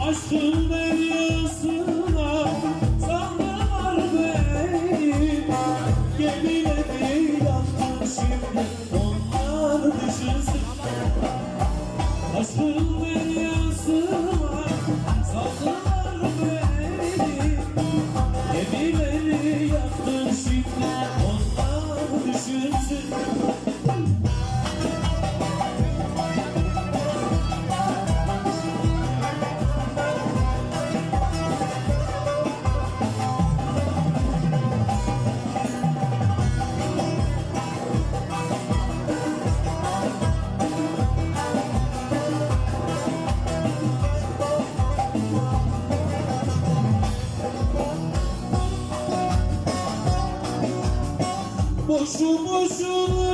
Aşkın deryası Boşu boşunaymış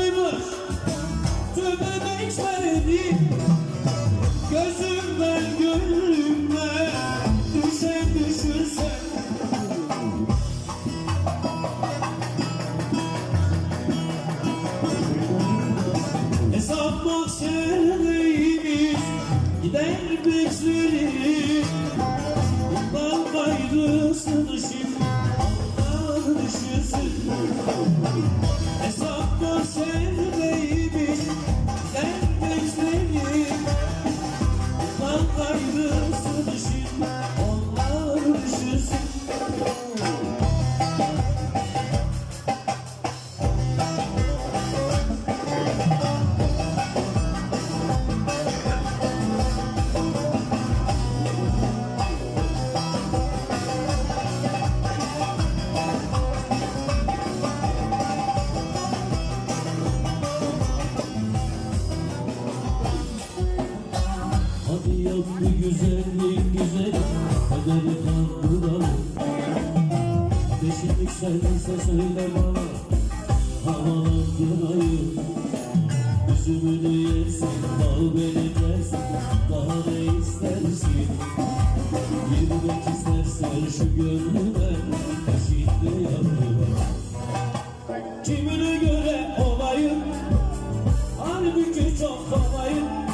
Hadi yap bir güzellik güzel. Kaderi kandıralım Peşinlik sense söyle bana. Havalandırayım Üzümünü yersin Bal beni dersin. Daha ne istersin? Girmek istersen şu gönlüme. Şimdi yanıma Kimine göre olayım? Halbuki çok kolayım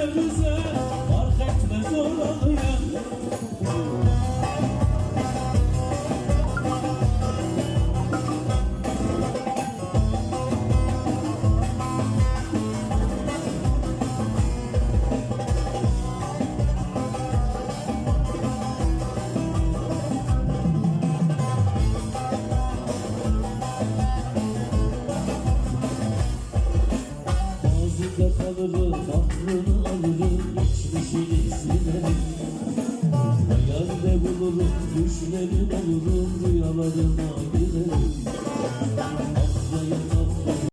söyle Gözünde kalırım, aklını alırım Geçmişin şey ismini Hayalde bulurum, düşlerim olurum Rüyalarıma giderim